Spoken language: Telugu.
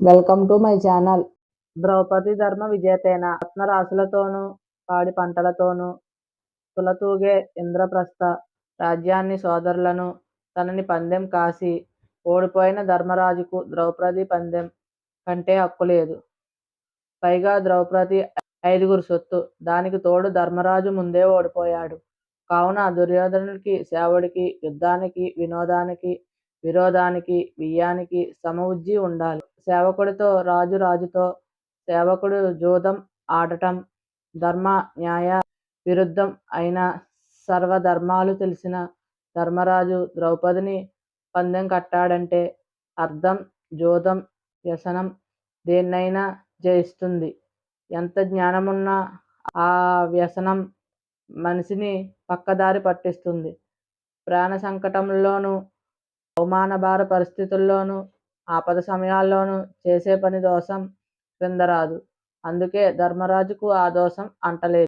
Welcome to my channel Draupadi ధర్మ విజేతైన రత్నరాశులతోనూ పాడి పంటలతోనూ తులతూగే ఇంద్రప్రస్థ రాజ్యాన్ని సోదరులను తనని పందెం కాసి ఓడిపోయిన ధర్మరాజుకు ద్రౌపది పందెం కంటే హక్కు లేదు పైగా ద్రౌపది ఐదుగురు సొత్తు. దానికి తోడు ధర్మరాజు ముందే ఓడిపోయాడు. కావున దుర్యోధనుడికి, సేవుడికి యుద్ధానికి, వినోదానికి, విరోధానికి, వియ్యానికి సమవుజ్జి ఉండాలి. సేవకుడితో రాజు రాజుతో సేవకుడు జూదం ఆడటం ధర్మ, న్యాయ విరుద్ధం అయిన సర్వధర్మాలు తెలిసిన ధర్మరాజు ద్రౌపదిని పందెం కట్టాడంటే అర్థం జూదం వ్యసనం దేన్నైనా జయిస్తుంది. ఎంత జ్ఞానమున్నా ఆ వ్యసనం మనిషిని పక్కదారి పట్టిస్తుంది. ప్రాణ సంకటంలోనూ అవమానభార పరిస్థితుల్లోనూ, ఆపద సమయాల్లోనూ చేసే పని దోషం క్రిందరాదు. అందుకే ధర్మరాజుకు ఆ దోషం అంటలేదు.